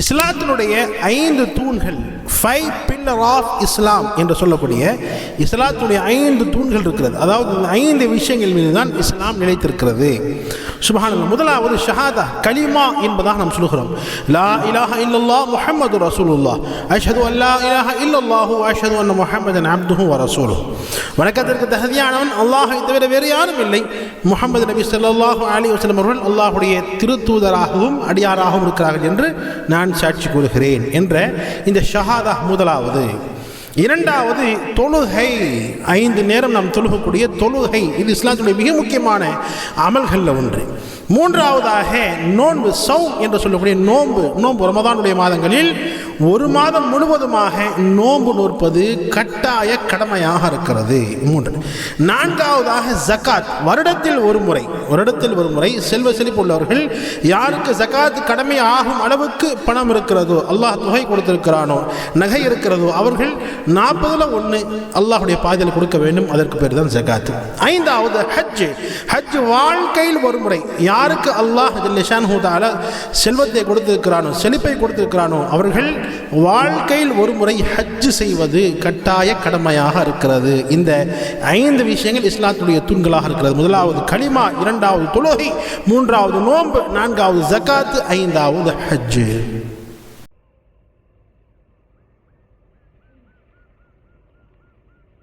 இஸ்லாத்தினுடைய ஐந்து தூண்கள் ஃபைவ் பில்லர் ஆஃப் இஸ்லாம் என்று சொல்லக்கூடிய இஸ்லாத்துடைய ஐந்து தூண்கள் இருக்கிறது. அதாவது ஐந்து விஷயங்கள் மீது தான் இஸ்லாம் நிலைத்திருக்கிறது. சுபஹானல்லாஹ் முதலாவது ஷஹாதா கலிமா என்பதாக நாம் சொல்கிறோம் லா இலாஹ இல்லல்லா முஹம்மது ரசூலுல்லா அஷது அல்லா இலாஹ இல்லல்லாஹு அஷது அன்ன முஹம்மதன் அப்துஹு வ ரசூலு வணக்கத்திற்கு தகுதியானவன் அல்லாஹை தவிர வேறு யாரும் இல்லை. முகமது நபி ஸல்லல்லாஹு அலி வஸல்லம் அவர்கள் அல்லாஹுடைய திருத்தூதராகவும் அடியாராகவும் இருக்கிறார்கள் என்று நான் சாட்சி கூறுகிறேன் என்ற இந்த ஷஹாதா முதலாவது. இரண்டாவது தொழுகை. ஐந்து நேரம் நாம் தொழுகக்கூடிய தொழுகை. இது இஸ்லாத்துடைய மிக முக்கியமான அமல்களில் ஒன்று. மூன்றாவதாக நோன்பு சௌ என்று சொல்லக்கூடிய நோன்பு. நோன்பு ரமதானுடைய மாதங்களில் ஒரு மாதம் முழுவதுமாக நோன்பு நோற்பது கட்டாய கடமையாக இருக்கிறது. மூன்று. நான்காவதாக ஜக்காத். வருடத்தில் ஒரு முறை வருடத்தில் ஒரு முறை செல்வ செழிப்பு உள்ளவர்கள் யாருக்கு ஜக்காத் கடமை ஆகும் அளவுக்கு பணம் இருக்கிறதோ அல்லாஹ் தொகை கொடுத்திருக்கிறானோ நகை இருக்கிறதோ அவர்கள் நாற்பதுல ஒன்று அல்லாஹுடைய பாதையில் கொடுக்க வேண்டும். அதற்கு பேர் தான் ஜக்காத். ஐந்தாவது ஹஜ் ஹஜ் வாழ்க்கையில் ஒரு முறை யாருக்கு அல்லாஹ் ஹூதால செல்வத்தை கொடுத்திருக்கிறானோ செழிப்பை கொடுத்திருக்கிறானோ அவர்கள் வாழ்க்கையில் ஒரு முறை ஹஜ்ஜு செய்வது கட்டாய கடமையாக இருக்கிறது. இந்த ஐந்து விஷயங்கள் இஸ்லாத்துடைய தூண்களாக இருக்கிறது. முதலாவது களிமா இரண்டாவது தொழுகை மூன்றாவது நோன்பு நான்காவது ஜக்காத்து ஐந்தாவது ஹஜ்ஜு.